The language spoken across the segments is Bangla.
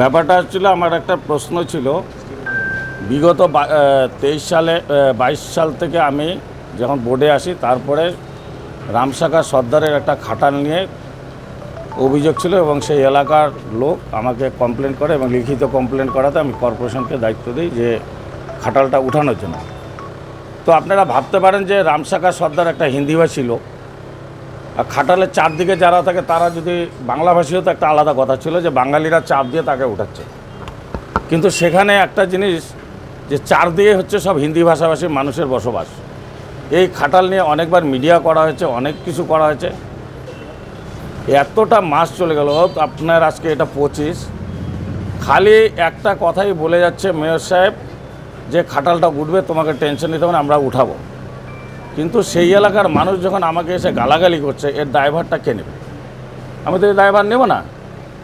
ব্যাপারটা ছিল, আমার একটা প্রশ্ন ছিল। বিগত তেইশ সালে বাইশ সাল থেকে আমি যখন বোর্ডে আসি, তারপরে রামসাগর সর্দারের একটা খাটাল নিয়ে অভিযোগ ছিল এবং সেই এলাকার লোক আমাকে কমপ্লেন করে এবং লিখিত কমপ্লেন করাতে আমি কর্পোরেশনকে দায়িত্ব দিই যে খাটালটা উঠানোর জন্য। তো আপনারা ভাবতে পারেন যে রামসাগর সর্দার একটা হিন্দিভাষী লোক। খাটালের চারদিকে যারা থাকে, তারা যদি বাংলাভাষী হতো একটা আলাদা কথা ছিল যে বাঙালিরা চাপ দিয়ে তাকে উঠাচ্ছে। কিন্তু সেখানে একটা জিনিস যে চারদিকে হচ্ছে সব হিন্দি ভাষাভাষী মানুষের বসবাস। এই খাটাল নিয়ে অনেকবার মিডিয়া করা হয়েছে, অনেক কিছু করা হয়েছে। এতটা মাস চলে গেল আপনার আজকে এটা পঁচিশ। খালি একটা কথাই বলে যাচ্ছে মেয়র সাহেব যে খাটালটা উঠবে, তোমাকে টেনশন নিতে হবে আমরা উঠাবো। কিন্তু সেই এলাকার মানুষ যখন আমাকে এসে গালাগালি করছে, এর ড্রাইভারটা কে নেবে? আমি তো এই ড্রাইভার নেব না।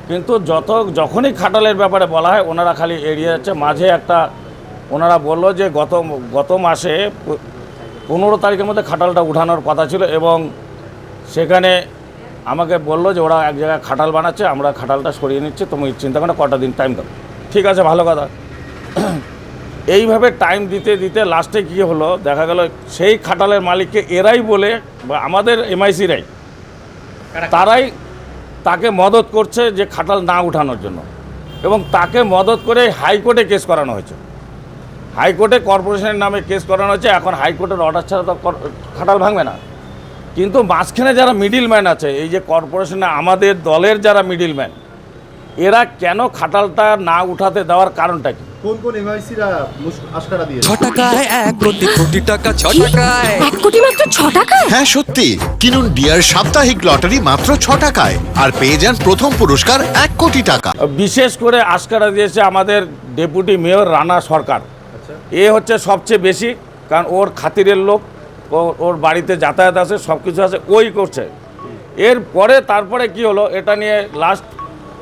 কিন্তু যত, যখনই খাটালের ব্যাপারে বলা হয়, ওনারা খালি এড়িয়ে যাচ্ছে। মাঝে একটা ওনারা বলল যে গত গত মাসে পনেরো তারিখের মধ্যে খাটালটা উঠানোর কথা ছিল এবং সেখানে আমাকে বলল যে ওরা এক জায়গায় খাটাল বানাচ্ছে, আমরা খাটালটা সরিয়ে নিচ্ছি, তুমি চিন্তা করে কটা দিন টাইম দাও। ঠিক আছে, ভালো কথা। এইভাবে টাইম দিতে দিতে লাস্টে কী হলো? দেখা গেল সেই খাটালের মালিককে এরাই বলে বা আমাদের এমআইসিরাই তারাই তাকে মদত করছে যে খাটাল না উঠানোর জন্য। এবং তাকে মদত করে হাইকোর্টে কেস করানো হয়েছে। হাইকোর্টে কর্পোরেশনের নামে কেস করানো হয়েছে এখন হাইকোর্টের অর্ডার ছাড়া তো খাটাল ভাঙবে না। কিন্তু মাঝখানে যারা মিডিল ম্যান আছে এই যে কর্পোরেশনে আমাদের দলের যারা মিডিল ম্যান এরা কেন খাটালটা না উঠাতে দেওয়ার কারণটা কি? কোন কোন এমআইসিরা আশকারা দিয়ে ছ টাকায় এক প্রতি কোটি টাকা ছ টাকায়। এক কোটি মাত্র ছ টাকায়? হ্যাঁ সত্যি। কিনুন ডিয়ার সাপ্তাহিক লটারি মাত্র ছ টাকায় আর পেয়ে যান প্রথম পুরস্কার এক কোটি টাকা। বিশেষ করে আস্কারা দিয়েছে আমাদের ডেপুটি মেয়র রানা সরকার। এ হচ্ছে সবচেয়ে বেশি কারণ ওর খাতিরের লোক ও ওর বাড়িতে যাতায়াত আছে সব কিছু আছে ওই করছে। এর পরে তারপরে কি হলো এটা নিয়ে লাস্ট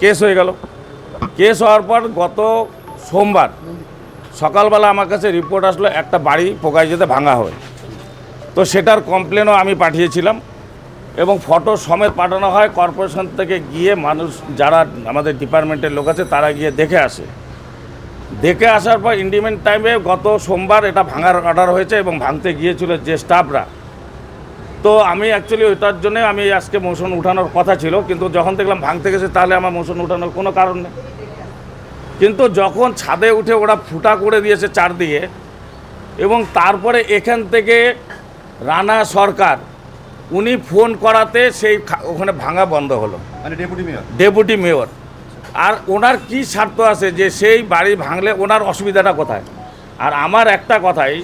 কেস হয়ে গেল। কেস হওয়ার পর গত সোমবার সকালবেলা আমার কাছে রিপোর্ট আসলো, একটা বাড়ি পোকায় যেতে ভাঙা হয়। তো সেটার কমপ্লেনও আমি পাঠিয়েছিলাম এবং ফটো সমেত পাঠানো হয়। কর্পোরেশন থেকে গিয়ে মানুষ যারা আমাদের ডিপার্টমেন্টের লোক আছে, তারা গিয়ে দেখে আসে। দেখে আসার পর ইন্ডিমেন্ট টাইমে গত সোমবার এটা ভাঙার অর্ডার হয়েছে এবং ভাঙতে গিয়েছিল যে স্টাফরা তো আমি অ্যাকচুয়ালি ওইটার জন্য আমি আজকে মোশন উঠানোর কথা ছিল, কিন্তু যখন দেখলাম ভাঙতে গেছে, তাহলে আমার মোশন উঠানোর কোনো কারণ নেই। কিন্তু যখন ছাদে উঠে ওরা ফুটা করে দিয়েছে চারদিকে এবং তারপরে এখান থেকে রানা সরকার উনি ফোন করাতে সেই ওখানে ভাঙা বন্ধ হলো। মানে ডেপুটি মেয়র? Deputy mayor. আর ওনার কি স্বার্থ আছে যে সেই বাড়ি ভাঙলে ওনার অসুবিধাটা কোথায়? আর আমার একটা কথাই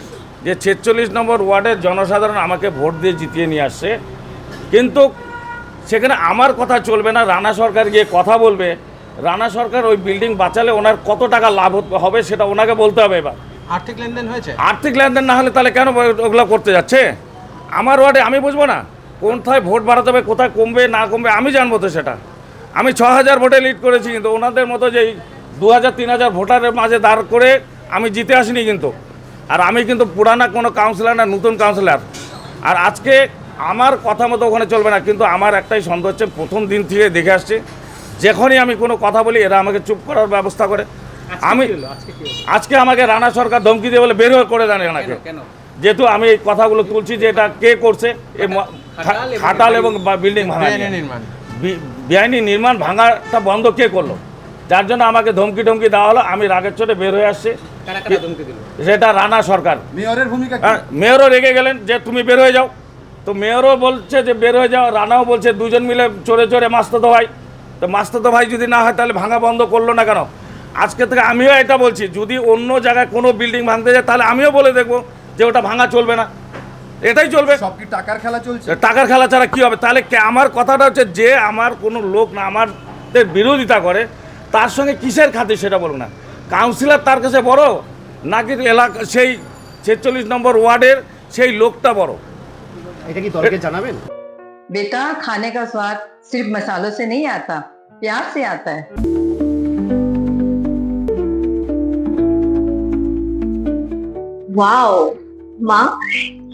যে ছেচল্লিশ নম্বর ওয়ার্ডের জনসাধারণ আমাকে ভোট দিয়ে জিতিয়ে নিয়ে আসছে। কিন্তু সেখানে আমার কথা চলবে না রানা সরকার গিয়ে কথা বলবে। রানা সরকার ওই বিল্ডিং বাঁচালে ওনার কত টাকা লাভ হবে সেটা ওনাকে বলতে হবে এবার। আর্থিক লেনদেন হয়েছে? আর্থিক লেনদেন না হলে তাহলে কেন ওগুলো করতে যাচ্ছে? আমার ওয়ার্ডে আমি বুঝব না। কোথায় ভোট বাড়াতে হবে কোথায় কমবে না কমবে আমি জানব তো সেটা। আমি ছ হাজার ভোটে লিড করেছি কিন্তু ওনাদের মতো যেই দু হাজার তিন হাজার ভোটারের মাঝে দাঁড় করে আমি জিতে আসিনি কিন্তু। আর আমি কিন্তু পুরানা কোনো কাউন্সিলর না নতুন কাউন্সিলর আর আজকে আমার কথা মতো ওখানে চলবে না কিন্তু আমার একটাই সন্দেহ হচ্ছে প্রথম দিন থেকে দেখে আসছি। যখনই আমি কোনো কথা বলি এরা আমাকে চুপ করার ব্যবস্থা করে। আমি আজকে আমাকে রানা সরকার ধমকি দিয়ে বলে বের হয়ে করে দেন এনাকে। যেহেতু আমি এই কথাগুলো তুলছি যে এটা কে করছে খাটাল এবং বিল্ডিং ভাঙা বেআইনি নির্মাণ। ভাঙাটা বন্ধ কে করল? যার জন্য আমাকে ধমকি টমকি দেওয়া হলো আমি রাগের চোটে বের হয়ে আসছি। ধমকি সেটা রানা সরকার। মেয়রের ভূমিকা মেয়রও রেগে গেলেন যে তুমি বের হয়ে যাও। তো মেয়রও বলছে যে বের হয়ে যাও। রানাও বলছে দুজন মিলে চড়ে চড়ে মাস্তাতো ভাই তো মাস্তাতো ভাই যদি না হয় তাহলে ভাঙা বন্ধ করলো না কেন আজকে থেকে আমিও এটা বলছি যদি অন্য জায়গায় কোনো বিল্ডিং ভাঙতে যায় তাহলে আমিও বলে দেখবো যে ওটা ভাঙা চলবে না এটাই চলবে সব কি টাকার খেলা চলছে টাকার খেলা ছাড়া কী হবে তাহলে কে- আমার কথাটা হচ্ছে যে আমার কোনো লোক না আমাদের বিরোধিতা করে তার সঙ্গে কিসের খাতির সেটা বলুন না কাউন্সিলর তার কাছে বড় নাকি এলাকা সেই ছেচল্লিশ নম্বর ওয়ার্ডের সেই লোকটা বড় এটা কি দলকে জানাবেন बेटा खाने का स्वाद सिर्फ मसालों से नहीं आता प्यार से आता है वाओ माँ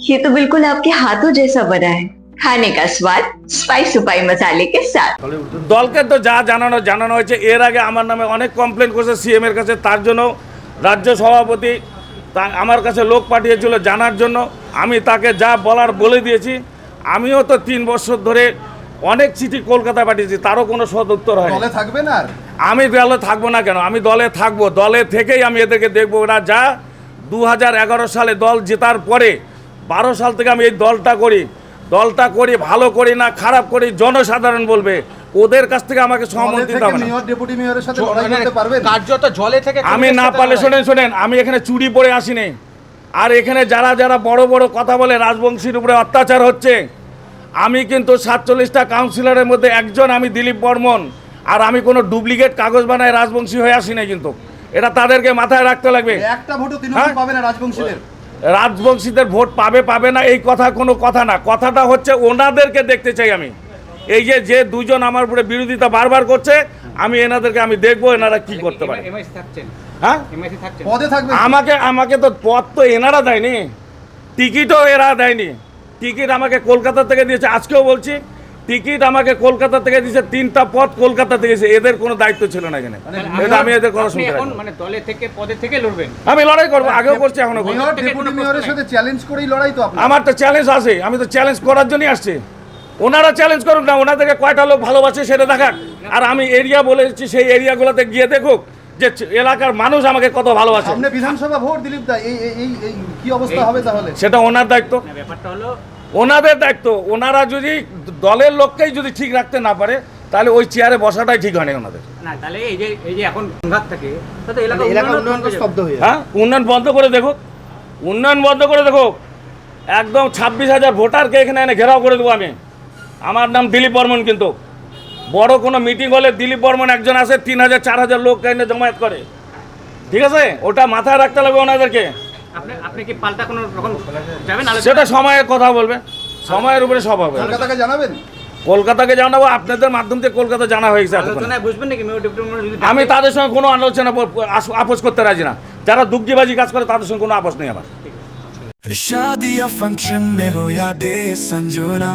ये तो बिल्कुल आपके हाथों जैसा बना है खाने का स्वाद स्पाइस सुपाई मसाले के साथ দলকে তো যা জানানো জানানো হয়েছে এর আগে আমার নামে অনেক কমপ্লেন করেছে সিএম এর কাছে তার জন্য রাজ্য সভাপতি তা আমার কাছে লোক পাঠিয়েছিল জানার জন্য আমি তাকে যা বলার বলে দিয়েছি আমিও তো তিন বছর ধরে অনেক চিঠি কলকাতা পাঠিয়েছি তারও কোনো সদ উত্তর হয় দলে থাকবেন আর? আমি দলে থাকব না কেন? আমি দলে থাকব। দলে থেকেই আমি এদেরকে দেখব। ওরা যা দু হাজার এগারো সালে দল জেতার পরে বারো সাল থেকে আমি এই দলটা করি। দলটা করি ভালো করি না খারাপ করি জনসাধারণ বলবে। ওদের কাছ থেকে আমাকে সহমত মানে করতে পারবেন? কার্যত জলে থেকে আমি না পারলে শোনেন শোনেন আমি এখানে চুরি পরে আসিনি। আর এখানে যারা যারা বড় বড় কথা বলে রাজবংশীর উপরে অত্যাচার হচ্ছে আমি কিন্তু সাতচল্লিশটা কাউন্সিলরের মধ্যে একজন আমি দিলীপ বর্মন। আর আমি কোনো ডুপ্লিকেট কাগজ বানায় রাজবংশী হয়ে আসি না কিন্তু। এটা তাদেরকে মাথায় রাখতে লাগবে। একটা ভোটও তৃণমূল হ্যাঁ? পাবে না রাজবংশীদের। রাজবংশীদের ভোট পাবে পাবে না এই কথা কোনো কথা না। কথাটা হচ্ছে ওনাদেরকে দেখতে চাই আমি। এই যে যে দুজন আমার উপরে বিরোধিতা বারবার করছে আমি এনাদেরকে আমি দেখব এনারা কি করতে পারে। হ্যাঁ? আমাকে আমাকে তো পথ তো এনারা দেয়নি। টিকিটও এরা দেয়নি। টিকিট আমাকে কলকাতা থেকে দিয়েছে আজকেও বলছি টিকিট আমাকে কলকাতা থেকে দিয়েছে তিনটা পথ কলকাতা থেকে দিয়েছে এদের কোনো দায়িত্ব ছিল না এখানে। এটা আমি এদের কথা শুনতে এখন মানে দলে থেকে পদে থেকে লড়বেন? আমি লড়াই করব আগেও করছি এখনও করব ডেপুটি মেয়রের সাথে চ্যালেঞ্জ করেই লড়াই তো আমার তো চ্যালেঞ্জ আছে আমি তো চ্যালেঞ্জ করার জন্যই আসছি। ওনারা চ্যালেঞ্জ করুক না ওনাদেরকে কয়টা লোক ভালোবাসে সেটা দেখাক। আর আমি এরিয়া বলেছি সেই এরিয়াগুলোতে গিয়ে দেখুক যে এলাকার মানুষ আমাকে কত ভালোবাসে। সামনে বিধানসভা ভোট দিলীপ দা এই এই কি অবস্থা হবে তাহলে? সেটা ওনার দায়িত্ব। ব্যাপারটা হলো ওনাদের দায়িত্ব। ওনারা যদি দলের লোককেই যদি ঠিক রাখতে না পারে তাহলে ওই চেয়ারে বসাটাই ঠিক হয় না ওনাদের। না তাহলে এই যে এই যে এখন সংঘাত থাকে হয়ে যাবে। হ্যাঁ উন্নয়ন বন্ধ করে দেখো। উন্নয়ন বন্ধ করে দেখো। একদম ছাব্বিশ হাজার ভোটারকে এখানে এনে ঘেরাও করে দেবো আমি। আমার নাম দিলীপ বর্মন কিন্তু। বড় কোনো মিটিং হলে দিলীপ বর্মন একজন আসে তিন হাজার চার হাজার লোক এনে জমায়েত করে। ঠিক আছে? ওটা মাথায় রাখতে লাগবে ওনাদেরকে। আপনি আপনি কি পাল্টা কোনো রকম যাবেন আলোচনা সেটা সময়ের কথা বলবে সময়ের উপরে সব হবে কলকাতাকে জানাবেন কলকাতাকে জানাবো আপনাদের মাধ্যম থেকে কলকাতা জানা হয়ে গেছে এতক্ষণে। আলোচনায় বুঝবেন নাকি মেয়র ডেপুটি মেয়র যদি আমি তাদের সঙ্গে কোনো আলোচনা ব- আস- আপোষ করতে রাজি না যারা দুগ্গিবাজি কাজ করে তাদের সঙ্গে কোনো আপোষ নেই আমার शादी या फंक्शन में हो या डे संजोना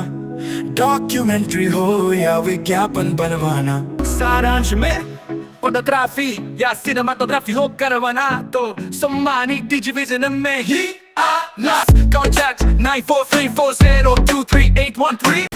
डॉक्यूमेंट्री हो या विज्ञापन बनवाना सारांश में फोटोग्राफी या सिनेमाटोग्राफी हो करवाना तो सम्मानित डिजिविजन में ही आना contact nine four three four zero two three eight one three